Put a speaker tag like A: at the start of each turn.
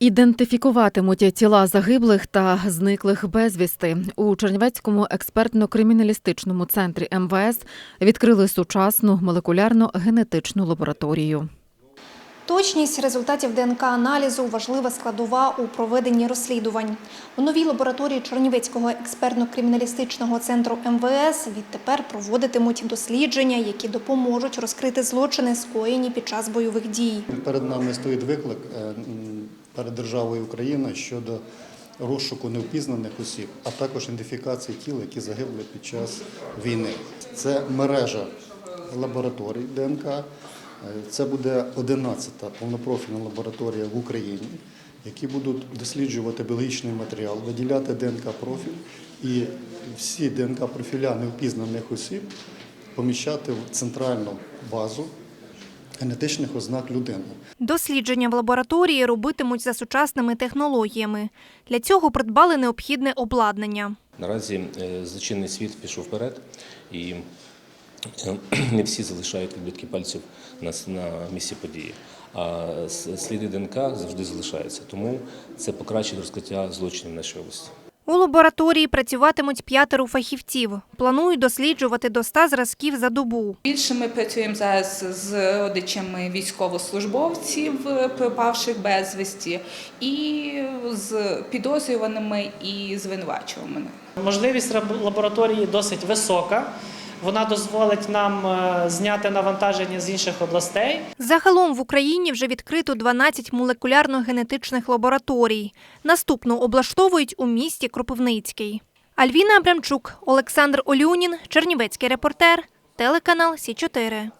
A: Ідентифікуватимуть тіла загиблих та зниклих безвісти. У Чернівецькому експертно-криміналістичному центрі МВС відкрили сучасну молекулярно-генетичну лабораторію.
B: Точність результатів ДНК-аналізу – важлива складова у проведенні розслідувань. У новій лабораторії Чернівецького експертно-криміналістичного центру МВС відтепер проводитимуть дослідження, які допоможуть розкрити злочини, скоєні під час бойових дій.
C: Перед нами стоїть виклик е, перед державою Україна щодо розшуку невпізнаних осіб, а також ідентифікації тіл, які загибли під час війни. Це мережа лабораторій ДНК. Е, Це буде 11-та повнопрофільна лабораторія в Україні, які будуть досліджувати біологічний матеріал, виділяти ДНК-профіль і всі ДНК-профіля невпізнаних осіб поміщати в центральну базу генетичних ознак людини.
B: Дослідження в лабораторії робитимуть за сучасними технологіями. Для цього придбали необхідне обладнання.
D: Наразі е, злочинний світ пішов вперед, і е, не всі залишають відбитки пальців на, місці події. А сліди ДНК завжди залишаються. Тому це покращить розкриття злочинів в нашій області.
B: У лабораторії працюватимуть п'ятеро фахівців. Планують досліджувати до 100 зразків за добу.
E: Більше ми працюємо зараз з родичами військовослужбовців, пропавших безвісті, і з підозрюваними і звинувачуваними.
F: Можливість лабораторії досить висока. Вона дозволить нам е, зняти навантаження з інших областей.
B: Загалом в Україні вже відкрито 12 молекулярно-генетичних лабораторій. Наступну облаштовують у місті Кропивницький. Альвіна Абрамчук, Олександр Олюнін, Чернівецький репортер, телеканал Сі 4